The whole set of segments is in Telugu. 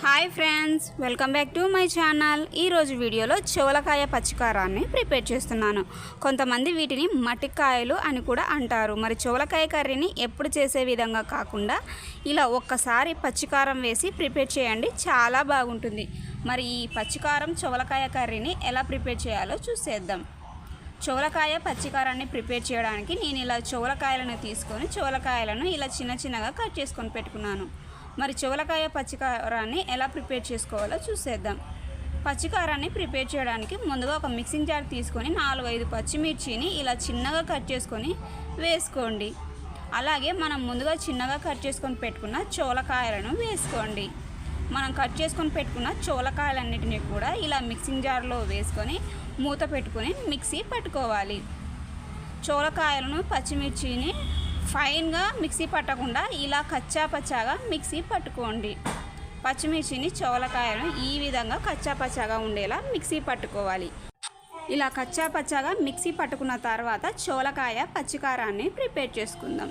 Hi friends welcome back to my channel ఈరోజు వీడియోలో చెవలకాయ పచ్చికారాన్ని ప్రిపేర్ చేస్తున్నాను. కొంతమంది వీటిని మట్టికాయలు అని కూడా అంటారు. మరి చెవలకాయ కర్రీని ఎప్పుడు చేసే విధంగా కాకుండా ఇలా ఒక్కసారి పచ్చికారం వేసి ప్రిపేర్ చేయండి చాలా బాగుంటుంది. మరి ఈ పచ్చికారం చెవలకాయ కర్రీని ఎలా ప్రిపేర్ చేయాలో చూసేద్దాం. చెవలకాయ పచ్చికారాన్ని ప్రిపేర్ చేయడానికి నేను ఇలా చోలకాయలను తీసుకొని చోలకాయలను ఇలా చిన్న చిన్నగా కట్ చేసుకొని పెట్టుకున్నాను. మరి చోలకాయ పచ్చికారాన్ని ఎలా ప్రిపేర్ చేసుకోవాలో చూసేద్దాం. పచ్చికారాన్ని ప్రిపేర్ చేయడానికి ముందుగా ఒక మిక్సింగ్ జార్ తీసుకొని నాలుగు ఐదు పచ్చిమిర్చిని ఇలా చిన్నగా కట్ చేసుకొని వేసుకోండి. అలాగే మనం ముందుగా చిన్నగా కట్ చేసుకొని పెట్టుకున్న చోలకాయలను వేసుకోండి. మనం కట్ చేసుకొని పెట్టుకున్న చోలకాయలన్నిటిని కూడా ఇలా మిక్సింగ్ జార్లో వేసుకొని మూత పెట్టుకొని మిక్సీ పట్టుకోవాలి. చోలకాయలను పచ్చిమిర్చిని ఫైన్గా మిక్సీ పట్టకుండా ఇలా కచ్చా పచ్చాగా మిక్సీ పట్టుకోండి. పచ్చిమిర్చిని చోలకాయలను ఈ విధంగా కచ్చా పచ్చాగా ఉండేలా మిక్సీ పట్టుకోవాలి. ఇలా కచ్చా పచ్చాగా మిక్సీ పట్టుకున్న తర్వాత చోలకాయ పచ్చికారాన్ని ప్రిపేర్ చేసుకుందాం.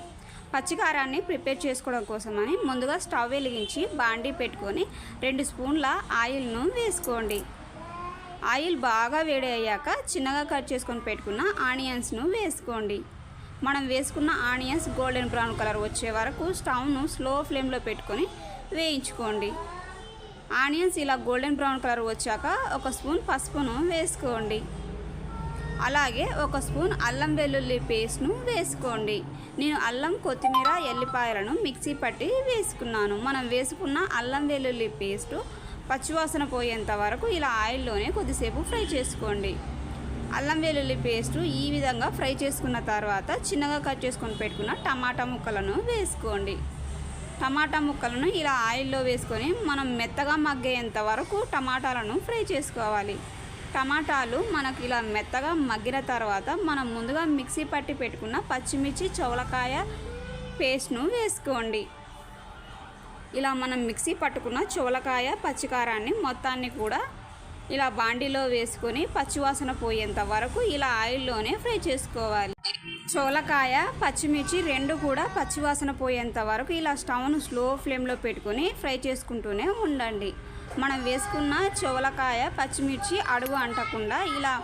పచ్చికారాన్ని ప్రిపేర్ చేసుకోవడం కోసమని ముందుగా స్టవ్ వెలిగించి బాండీ పెట్టుకొని రెండు స్పూన్ల ఆయిల్ను వేసుకోండి. ఆయిల్ బాగా వేడి అయ్యాక చిన్నగా కట్ చేసుకొని పెట్టుకున్న ఆనియన్స్ను వేసుకోండి. మనం వేసుకున్న ఆనియన్స్ గోల్డెన్ బ్రౌన్ కలర్ వచ్చే వరకు స్టవ్ను స్లో ఫ్లేమ్లో పెట్టుకొని వేయించుకోండి. ఆనియన్స్ ఇలా గోల్డెన్ బ్రౌన్ కలర్ వచ్చాక ఒక స్పూన్ పసుపును వేసుకోండి. అలాగే ఒక స్పూన్ అల్లం వెల్లుల్లి పేస్ట్ను వేసుకోండి. నేను అల్లం కొత్తిమీర ఎల్లిపాయలను మిక్సీ పట్టి వేసుకున్నాను. మనం వేసుకున్న అల్లం వెల్లుల్లి పేస్టు పచ్చివాసన పోయేంత వరకు ఇలా ఆయిల్లోనే కొద్దిసేపు ఫ్రై చేసుకోండి. అల్లం వెల్లుల్లి పేస్టు ఈ విధంగా ఫ్రై చేసుకున్న తర్వాత చిన్నగా కట్ చేసుకొని పెట్టుకున్న టమాటా ముక్కలను వేసుకోండి. టమాటా ముక్కలను ఇలా ఆయిల్లో వేసుకొని మనం మెత్తగా మగ్గేంత వరకు టమాటాలను ఫ్రై చేసుకోవాలి. టమాటాలు మనకి ఇలా మెత్తగా మగ్గిన తర్వాత మనం ముందుగా మిక్సీ పట్టి పెట్టుకున్న పచ్చిమిర్చి చౌలకాయ పేస్ట్ను వేసుకోండి. ఇలా మనం మిక్సీ పట్టుకున్న చోలకాయ పచ్చికారాన్ని మొత్తాన్ని కూడా ఇలా బాండీలో వేసుకొని పచ్చివాసన పోయేంత వరకు ఇలా ఆయిల్లోనే ఫ్రై చేసుకోవాలి. చోలకాయ పచ్చిమిర్చి రెండు కూడా పచ్చివాసన పోయేంత వరకు ఇలా స్టవ్ను స్లో ఫ్లేమ్లో పెట్టుకొని ఫ్రై చేసుకుంటూనే ఉండండి. మనం వేసుకున్న చోలకాయ పచ్చిమిర్చి అడుగు అంటకుండా ఇలా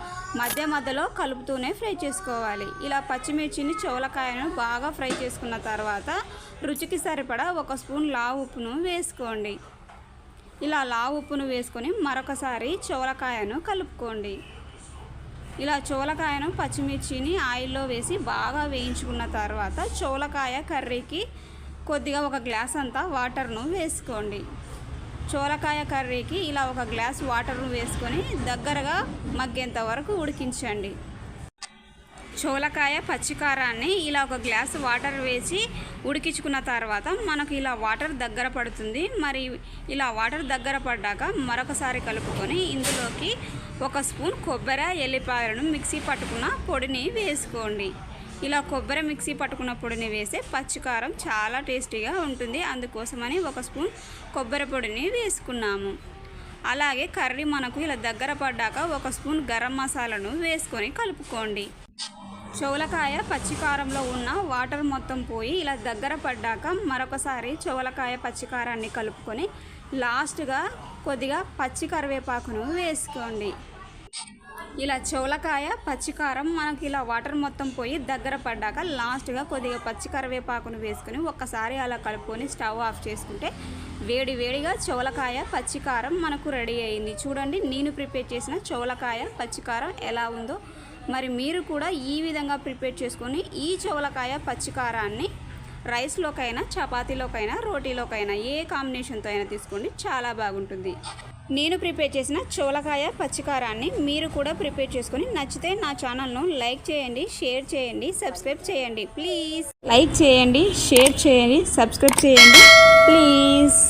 మధ్య మధ్యలో కలుపుతూనే ఫ్రై చేసుకోవాలి. ఇలా పచ్చిమిర్చిని చోలకాయను బాగా ఫ్రై చేసుకున్న తర్వాత రుచికి సరిపడా ఒక స్పూన్ లావు ఉప్పును వేసుకోండి. ఇలా లావు ఉప్పును వేసుకొని మరొకసారి చోలకాయను కలుపుకోండి. ఇలా చోలకాయను పచ్చిమిర్చిని ఆయిల్లో వేసి బాగా వేయించుకున్న తర్వాత చోలకాయ కర్రీకి కొద్దిగా ఒక గ్లాస్ అంతా వాటర్ను వేసుకోండి. చోలకాయ కర్రీకి ఇలా ఒక గ్లాస్ వాటర్ను వేసుకొని దగ్గరగా మగ్గేంత వరకు ఉడికించండి. చోలకాయ పచ్చికారాన్ని ఇలా ఒక గ్లాస్ వాటర్ వేసి ఉడికించుకున్న తర్వాత మనకు ఇలా వాటర్ దగ్గర పడుతుంది. మరి ఇలా వాటర్ దగ్గర పడ్డాక మరొకసారి కలుపుకొని ఇందులోకి ఒక స్పూన్ కొబ్బరి ఎల్లిపాయలను మిక్సీ పట్టుకున్న పొడిని వేసుకోండి. ఇలా కొబ్బరి మిక్సీ పట్టుకున్న పొడిని వేస్తే పచ్చికారం చాలా టేస్టీగా ఉంటుంది. అందుకోసమని ఒక స్పూన్ కొబ్బరి పొడిని వేసుకున్నాము. అలాగే కర్రీ మనకు ఇలా దగ్గర పడ్డాక ఒక స్పూన్ గరం మసాలాను వేసుకొని కలుపుకోండి. చోలకాయ పచ్చికారంలో ఉన్న వాటర్ మొత్తం పోయి ఇలా దగ్గర పడ్డాక మరొకసారి చోలకాయ పచ్చికారాన్ని కలుపుకొని లాస్ట్గా కొద్దిగా పచ్చి కరివేపాకును వేసుకోండి. ఇలా చోలకాయ పచ్చికారం మనకి ఇలా వాటర్ మొత్తం పోయి దగ్గర పడ్డాక లాస్ట్గా కొద్దిగా పచ్చి కరివేపాకును వేసుకొని ఒక్కసారి అలా కలుపుకొని స్టవ్ ఆఫ్ చేసుకుంటే వేడి వేడిగా చౌలకాయ పచ్చికారం మనకు రెడీ అయింది. చూడండి నేను ప్రిపేర్ చేసిన చోలకాయ పచ్చికారం ఎలా ఉందో మరి మీరు కూడా ఈ విధంగా ప్రిపేర్ చేసుకొని ఈ చవలకాయ పచ్చికారాన్ని రైస్లోకైనా చపాతీలోకైనా రోటీలోకైనా ఏ కాంబినేషన్తో అయినా తీసుకోండి చాలా బాగుంటుంది. నేను ప్రిపేర్ చేసిన చోలకాయ పచ్చికారాన్ని మీరు కూడా ప్రిపేర్ చేసుకొని నచ్చితే నా ఛానల్ను లైక్ చేయండి షేర్ చేయండి సబ్స్క్రైబ్ చేయండి. ప్లీజ్ లైక్ చేయండి షేర్ చేయండి సబ్స్క్రైబ్ చేయండి. ప్లీజ్.